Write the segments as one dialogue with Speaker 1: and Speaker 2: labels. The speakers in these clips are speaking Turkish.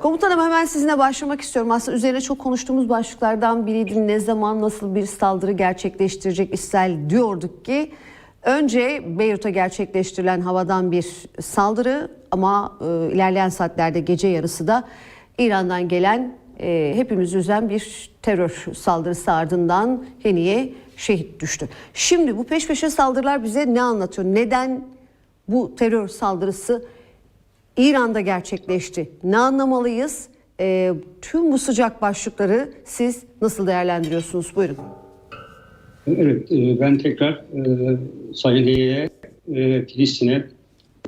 Speaker 1: Komutanım hemen sizinle başlamak istiyorum. Aslında üzerine çok konuştuğumuz başlıklardan biriydi. Ne zaman nasıl bir saldırı gerçekleştirecek İsrail diyorduk ki önce Beyrut'a gerçekleştirilen havadan bir saldırı ama e, ilerleyen saatlerde gece yarısı da İran'dan gelen e, hepimizi üzen bir terör saldırısı ardından Heniye şehit düştü. Şimdi bu peş peşe saldırılar bize ne anlatıyor? Neden bu terör saldırısı İran'da gerçekleşti. Ne anlamalıyız? Ee, tüm bu sıcak başlıkları siz nasıl değerlendiriyorsunuz? Buyurun.
Speaker 2: Evet, e, ben tekrar e, Sayın Hey'e, e, Filistin'e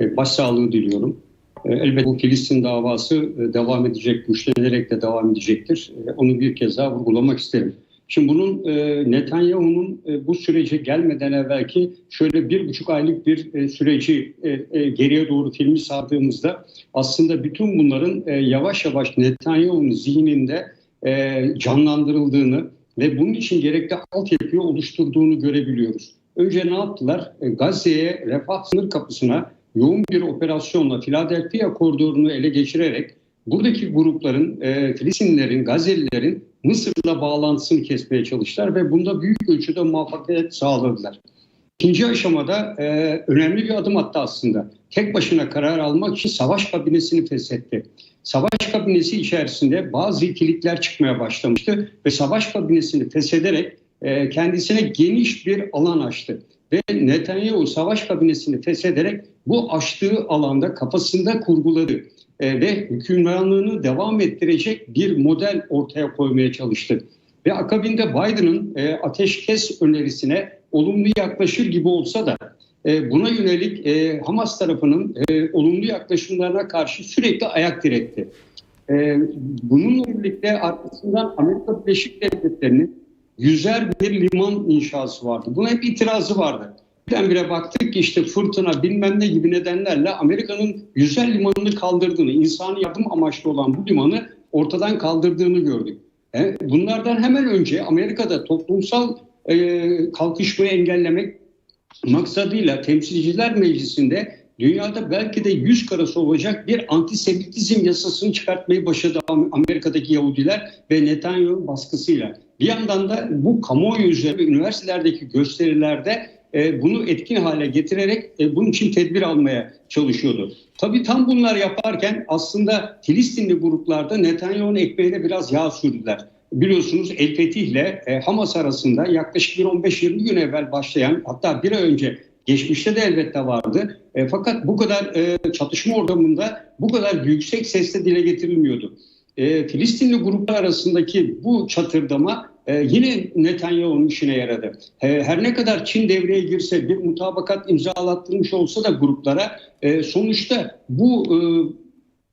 Speaker 2: e, başsağlığı diliyorum. E, elbette bu Filistin davası e, devam edecek, güçlenerek de devam edecektir. E, onu bir kez daha vurgulamak isterim. Şimdi bunun e, Netanyahu'nun e, bu sürece gelmeden evvelki şöyle bir buçuk aylık bir e, süreci e, e, geriye doğru filmi sardığımızda aslında bütün bunların e, yavaş yavaş Netanyahu'nun zihninde e, canlandırıldığını ve bunun için gerekli altyapıyı oluşturduğunu görebiliyoruz. Önce ne yaptılar? E, Gazze'ye refah sınır kapısına yoğun bir operasyonla Philadelphia koridorunu ele geçirerek buradaki grupların, e, Filistinlilerin, Gazze'lilerin Mısır'la bağlantısını kesmeye çalıştılar ve bunda büyük ölçüde muvaffakiyet sağladılar. İkinci aşamada e, önemli bir adım attı aslında. Tek başına karar almak için savaş kabinesini feshetti. Savaş kabinesi içerisinde bazı ikilikler çıkmaya başlamıştı ve savaş kabinesini feshederek e, kendisine geniş bir alan açtı. Ve Netanyahu savaş kabinesini feshederek bu açtığı alanda kafasında kurguladı e, ve hükümranlığını devam ettirecek bir model ortaya koymaya çalıştı. Ve akabinde Biden'ın e, ateşkes önerisine olumlu yaklaşır gibi olsa da e, buna yönelik e, Hamas tarafının e, olumlu yaklaşımlarına karşı sürekli ayak diretti. E, bununla birlikte arkasından Amerika Birleşik Devletleri'nin yüzer bir liman inşası vardı. Buna hep itirazı vardı. Birdenbire baktık ki işte fırtına bilmem ne gibi nedenlerle Amerika'nın yüzer limanını kaldırdığını, insani yardım amaçlı olan bu limanı ortadan kaldırdığını gördük. E, bunlardan hemen önce Amerika'da toplumsal e, kalkışmayı engellemek maksadıyla Temsilciler Meclisi'nde dünyada belki de yüz karası olacak bir antisemitizm yasasını çıkartmayı başladı Amerika'daki Yahudiler ve Netanyahu baskısıyla. Bir yandan da bu kamuoyu üzerinde üniversitelerdeki gösterilerde e, bunu etkin hale getirerek e, bunun için tedbir almaya çalışıyordu. Tabii tam bunlar yaparken aslında Filistinli gruplarda Netanyahu'nun ekmeğine biraz yağ sürdüler. Biliyorsunuz El Fetih ile e, Hamas arasında yaklaşık bir 15-20 gün evvel başlayan hatta bir ay önce geçmişte de elbette vardı. Fakat bu kadar çatışma ortamında bu kadar yüksek sesle dile getirilmiyordu. Filistinli gruplar arasındaki bu çatırdama e, yine Netanyahu'nun işine yaradı. E, her ne kadar Çin devreye girse bir mutabakat imzalattırmış olsa da gruplara e, sonuçta bu e,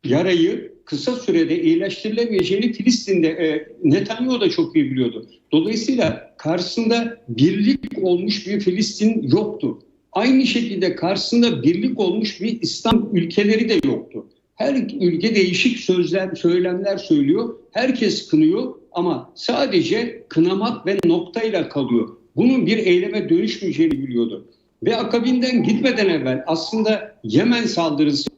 Speaker 2: yarayı kısa sürede iyileştirilemeyeceğini Filistin'de e, Netanyahu da çok iyi biliyordu. Dolayısıyla karşısında birlik olmuş bir Filistin yoktu. Aynı şekilde karşısında birlik olmuş bir İslam ülkeleri de yoktu. Her ülke değişik sözler, söylemler söylüyor. Herkes kınıyor ama sadece kınamak ve noktayla kalıyor. Bunun bir eyleme dönüşmeyeceğini biliyordu. Ve akabinden gitmeden evvel aslında Yemen saldırısı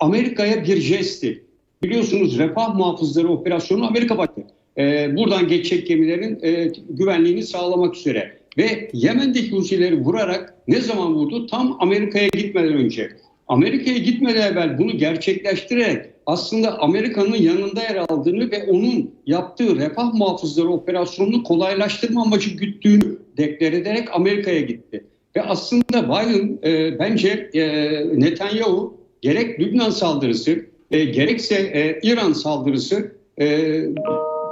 Speaker 2: Amerika'ya bir jestti. Biliyorsunuz refah muhafızları operasyonu Amerika baktı. Ee, buradan geçecek gemilerin e, güvenliğini sağlamak üzere. Ve Yemen'deki Husileri vurarak ne zaman vurdu? Tam Amerika'ya gitmeden önce. Amerika'ya gitmeden evvel bunu gerçekleştirerek aslında Amerika'nın yanında yer aldığını ve onun yaptığı refah muhafızları operasyonunu kolaylaştırma amacı güttüğünü deklar ederek Amerika'ya gitti. Ve aslında Biden e, bence e, Netanyahu gerek Lübnan saldırısı e, gerekse e, İran saldırısı e,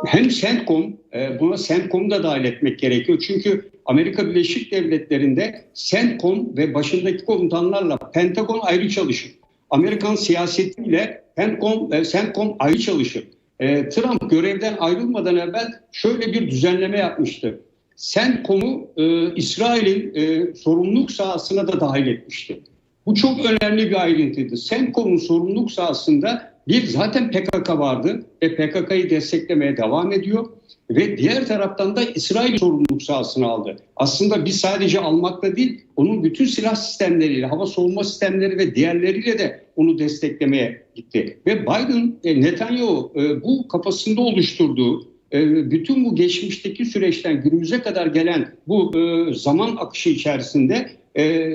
Speaker 2: hem CENTCOM, e, buna CENTCOM'u da dahil etmek gerekiyor. Çünkü Amerika Birleşik Devletleri'nde CENTCOM ve başındaki komutanlarla Pentagon ayrı çalışır. Amerikan siyasetiyle Pentagon, e, CENTCOM ayrı çalışır. E, Trump görevden ayrılmadan evvel şöyle bir düzenleme yapmıştı. CENTCOM'u e, İsrail'in e, sorumluluk sahasına da dahil etmişti. Bu çok önemli bir ayrıntıydı. CENTCOM'un sorumluluk sahasında bir zaten PKK vardı ve PKK'yı desteklemeye devam ediyor ve diğer taraftan da İsrail sorumluluk sahasını aldı. Aslında biz sadece almakla değil, onun bütün silah sistemleriyle, hava savunma sistemleri ve diğerleriyle de onu desteklemeye gitti. Ve Biden, e, Netanyahu e, bu kafasında oluşturduğu e, bütün bu geçmişteki süreçten günümüze kadar gelen bu zaman akışı içerisinde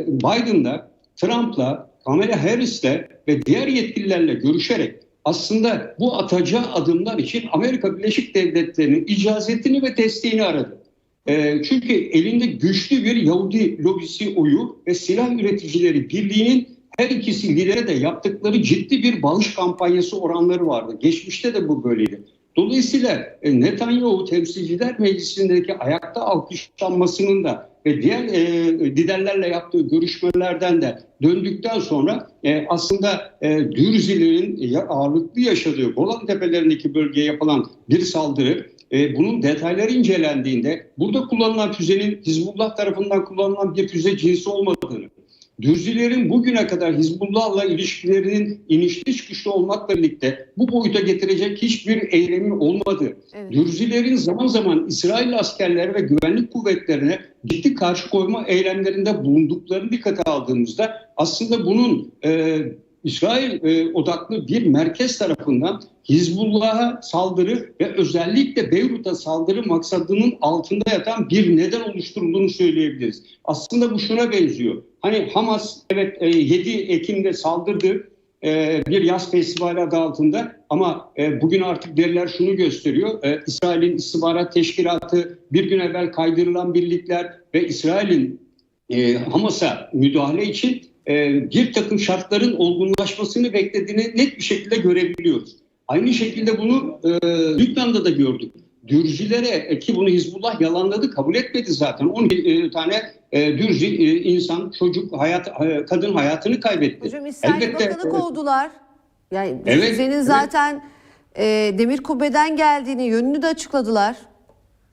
Speaker 2: Biden'da, Trump'la, Kamala Harris'le ve diğer yetkililerle görüşerek aslında bu atacağı adımlar için Amerika Birleşik Devletleri'nin icazetini ve desteğini aradı. E, çünkü elinde güçlü bir Yahudi lobisi oyu ve silah üreticileri birliğinin her ikisi lidere de yaptıkları ciddi bir bağış kampanyası oranları vardı. Geçmişte de bu böyleydi. Dolayısıyla e, Netanyahu Temsilciler Meclisi'ndeki ayakta alkışlanmasının da ve diğer e, liderlerle yaptığı görüşmelerden de döndükten sonra e, aslında e, Dürzilerin ağırlıklı yaşadığı Golan Tepelerindeki bölgeye yapılan bir saldırı e, bunun detayları incelendiğinde burada kullanılan füzenin Hizbullah tarafından kullanılan bir füze cinsi olmadığını, Dürzilerin bugüne kadar Hizbullah'la ilişkilerinin inişli çıkışlı olmakla birlikte bu boyuta getirecek hiçbir eylemin olmadığı,
Speaker 1: Evet.
Speaker 2: Dürzilerin zaman zaman İsrail askerleri ve güvenlik kuvvetlerine ciddi karşı koyma eylemlerinde bulunduklarını dikkate aldığımızda aslında bunun e, İsrail e, odaklı bir merkez tarafından Hizbullah'a saldırı ve özellikle Beyrut'a saldırı maksadının altında yatan bir neden oluşturulduğunu söyleyebiliriz. Aslında bu şuna benziyor. Hani Hamas evet e, 7 Ekim'de saldırdı e, bir yaz festivali adı altında ama e, bugün artık veriler şunu gösteriyor. E, İsrail'in istihbarat teşkilatı bir gün evvel kaydırılan birlikler ve İsrail'in e, Hamas'a müdahale için e, bir takım şartların olgunlaşmasını beklediğini net bir şekilde görebiliyoruz. Aynı şekilde bunu e, Lübnan'da da gördük. Dürcilere e, ki bunu Hizbullah yalanladı, kabul etmedi zaten. 10 e, tane e, Dürzi e, insan, çocuk, hayat, e, kadın hayatını kaybetti.
Speaker 1: Hocam İsrail
Speaker 2: Elbette,
Speaker 1: Bakanı
Speaker 2: evet.
Speaker 1: kovdular. Yani
Speaker 2: Evet,
Speaker 1: füzenin
Speaker 2: evet.
Speaker 1: zaten e, demir kubbeden geldiğini, yönünü de açıkladılar.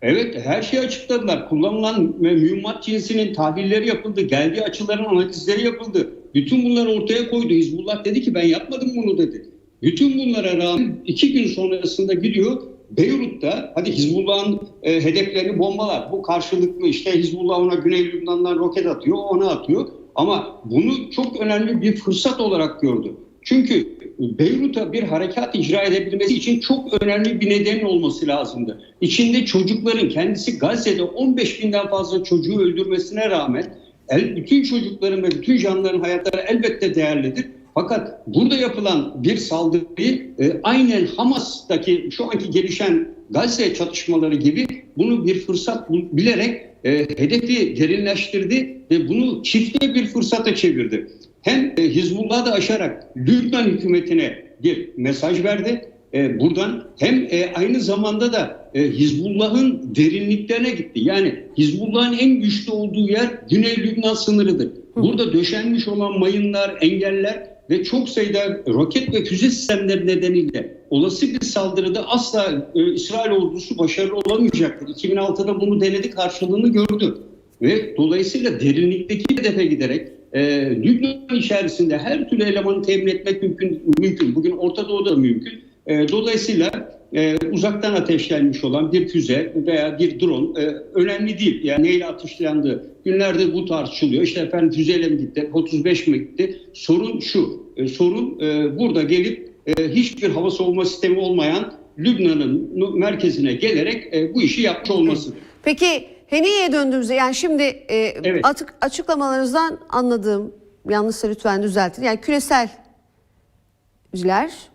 Speaker 2: Evet her şeyi açıkladılar. Kullanılan mühimmat cinsinin tahlilleri yapıldı. Geldiği açıların analizleri yapıldı. Bütün bunları ortaya koydu. Hizbullah dedi ki ben yapmadım bunu dedi. Bütün bunlara rağmen iki gün sonrasında gidiyor Beyrut'ta hadi Hizbullah'ın e, hedeflerini bombalar. Bu karşılıklı işte Hizbullah ona Güney Lübnan'dan roket atıyor, ona atıyor. Ama bunu çok önemli bir fırsat olarak gördü. Çünkü Beyrut'a bir harekat icra edebilmesi için çok önemli bir nedenin olması lazımdı. İçinde çocukların kendisi Gazze'de 15 binden fazla çocuğu öldürmesine rağmen el, bütün çocukların ve bütün canlıların hayatları elbette değerlidir. Fakat burada yapılan bir saldırıyı e, aynen Hamas'taki şu anki gelişen Gazze çatışmaları gibi bunu bir fırsat bilerek e, hedefi derinleştirdi ve bunu çifte bir fırsata çevirdi. Hem e, Hizbullah'ı da aşarak Lübnan hükümetine bir mesaj verdi e, buradan hem e, aynı zamanda da e, Hizbullah'ın derinliklerine gitti. Yani Hizbullah'ın en güçlü olduğu yer Güney Lübnan sınırıdır. Burada döşenmiş olan mayınlar, engeller ve çok sayıda roket ve füze sistemleri nedeniyle olası bir saldırıda asla e, İsrail ordusu başarılı olamayacaktır. 2006'da bunu denedi karşılığını gördü. Ve dolayısıyla derinlikteki hedefe giderek e, Lübnan içerisinde her türlü elemanı temin etmek mümkün. mümkün. Bugün Orta Doğu'da da mümkün. E, dolayısıyla e, uzaktan ateşlenmiş olan bir füze veya bir drone e, önemli değil. Yani neyle ateşlendiği günlerde bu tartışılıyor. İşte efendim füzeyle mi gitti, 35 mi gitti? Sorun şu, e, sorun e, burada gelip e, hiçbir hava savunma sistemi olmayan Lübnan'ın merkezine gelerek e, bu işi yapmış olmasıdır.
Speaker 1: Peki Heniye'ye döndüğümüzde yani şimdi e,
Speaker 2: Evet.
Speaker 1: atık, açıklamalarınızdan anladığım yanlışsa lütfen düzeltin. Yani küreselciler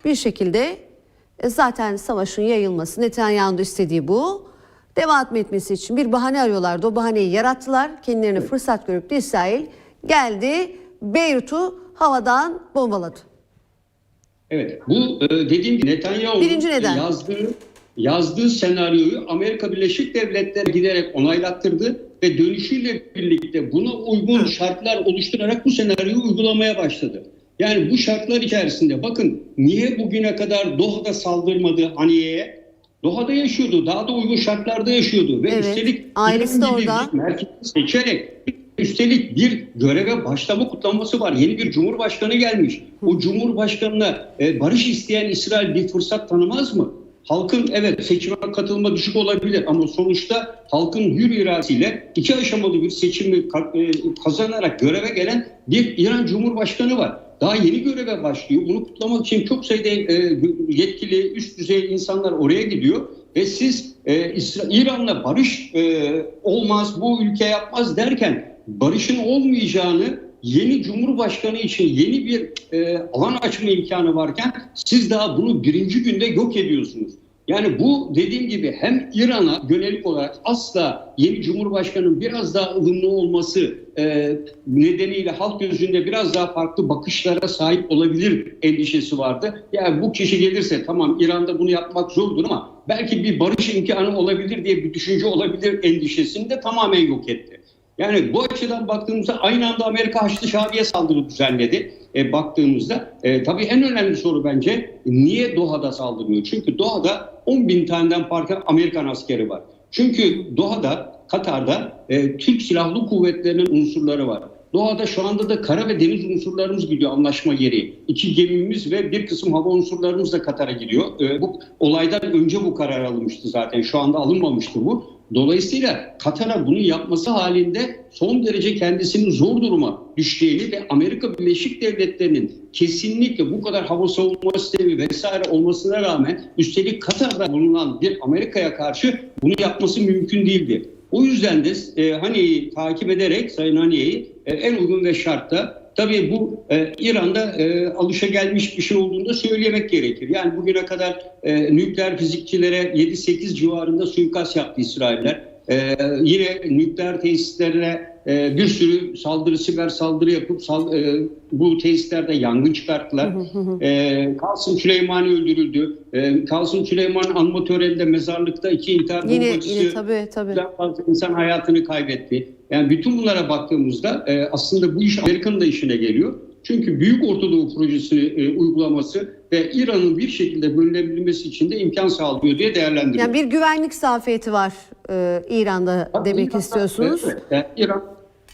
Speaker 1: bir şekilde e, zaten savaşın yayılması Netanyahu'nun istediği bu. Devam etmesi için bir bahane arıyorlardı. O bahaneyi yarattılar. Kendilerine fırsat görüp de İsrail geldi Beyrut'u havadan bombaladı.
Speaker 2: Evet, bu e, dediğim gibi
Speaker 1: neden.
Speaker 2: yazdığı yazdığı senaryoyu Amerika Birleşik Devletleri giderek onaylattırdı ve dönüşüyle birlikte buna uygun şartlar oluşturarak bu senaryoyu uygulamaya başladı. Yani bu şartlar içerisinde bakın niye bugüne kadar Doha'da saldırmadı Haniye'ye? Doha'da yaşıyordu, daha da uygun şartlarda yaşıyordu ve
Speaker 1: Evet,
Speaker 2: üstelik
Speaker 1: ailesi de orada.
Speaker 2: seçerek üstelik bir göreve başlama kutlaması var. Yeni bir cumhurbaşkanı gelmiş. O cumhurbaşkanına e, barış isteyen İsrail bir fırsat tanımaz mı? Halkın evet seçime katılma düşük olabilir ama sonuçta halkın hür iradesiyle iki aşamalı bir seçimi e, kazanarak göreve gelen bir İran Cumhurbaşkanı var. Daha yeni göreve başlıyor. Bunu kutlamak için çok sayıda e, yetkili üst düzey insanlar oraya gidiyor ve siz e, İran'la barış e, olmaz, bu ülke yapmaz derken barışın olmayacağını yeni cumhurbaşkanı için yeni bir e, alan açma imkanı varken siz daha bunu birinci günde yok ediyorsunuz. Yani bu dediğim gibi hem İran'a yönelik olarak asla yeni cumhurbaşkanının biraz daha ılımlı olması e, nedeniyle halk gözünde biraz daha farklı bakışlara sahip olabilir endişesi vardı. Yani bu kişi gelirse tamam İran'da bunu yapmak zordur ama belki bir barış imkanı olabilir diye bir düşünce olabilir endişesini de tamamen yok etti. Yani bu açıdan baktığımızda aynı anda Amerika Haçlı Şabi'ye saldırı düzenledi. E, baktığımızda e, tabii en önemli soru bence niye Doha'da saldırmıyor? Çünkü Doha'da 10 bin taneden farklı Amerikan askeri var. Çünkü Doha'da, Katar'da e, Türk Silahlı Kuvvetleri'nin unsurları var. Doha'da şu anda da kara ve deniz unsurlarımız gidiyor anlaşma yeri. İki gemimiz ve bir kısım hava unsurlarımız da Katar'a gidiyor. E, bu olaydan önce bu karar alınmıştı zaten. Şu anda alınmamıştı bu. Dolayısıyla Katar'a bunu yapması halinde son derece kendisinin zor duruma düşeceğini ve Amerika Birleşik Devletleri'nin kesinlikle bu kadar hava savunma sistemi vesaire olmasına rağmen üstelik Katar'da bulunan bir Amerika'ya karşı bunu yapması mümkün değildi. O yüzden de e, Haniye'yi takip ederek Sayın Haniye'yi e, en uygun ve şartta Tabii bu e, İran'da e, alışa gelmiş bir şey olduğunu da söylemek gerekir. Yani bugüne kadar e, nükleer fizikçilere 7-8 civarında suikast yaptı İsrailler. E, yine nükleer tesislerine e, bir sürü saldırı, siber saldırı yapıp sal, e, bu tesislerde yangın çıkarttılar. e, Kasım Süleymani öldürüldü. E, Kasım Süleyman anma töreninde mezarlıkta iki intihar
Speaker 1: Yine yine tabii tabii.
Speaker 2: Fazla insan hayatını kaybetti. Yani bütün bunlara baktığımızda e, aslında bu iş Amerika'nın da işine geliyor. Çünkü Büyük Ortadoğu Projesi e, uygulaması ve İran'ın bir şekilde bölünebilmesi için de imkan sağlıyor diye değerlendiriyor.
Speaker 1: Yani bir güvenlik zafiyeti var e, İran'da
Speaker 2: Tabii
Speaker 1: demek
Speaker 2: İran'da-
Speaker 1: istiyorsunuz.
Speaker 2: Evet, yani İran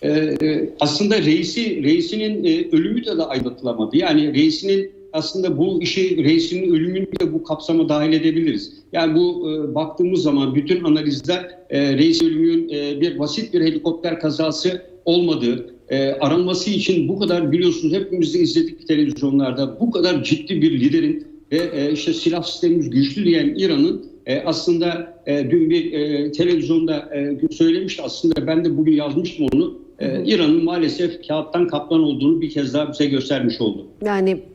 Speaker 2: e, e, aslında reisi reisinin e, ölümü de, de aydınlatılamadı. Yani reisinin aslında bu işi reisinin ölümünü de bu kapsama dahil edebiliriz. Yani bu e, baktığımız zaman bütün analizler e, reis ölümünün e, bir basit bir helikopter kazası olmadığı, e, aranması için bu kadar biliyorsunuz hepimiz de izledik televizyonlarda bu kadar ciddi bir liderin ve e, işte silah sistemimiz güçlü diyen İran'ın e, aslında e, dün bir e, televizyonda e, söylemişti aslında ben de bugün yazmıştım onu. E, İran'ın maalesef kağıttan kaplan olduğunu bir kez daha bize göstermiş oldu.
Speaker 1: Yani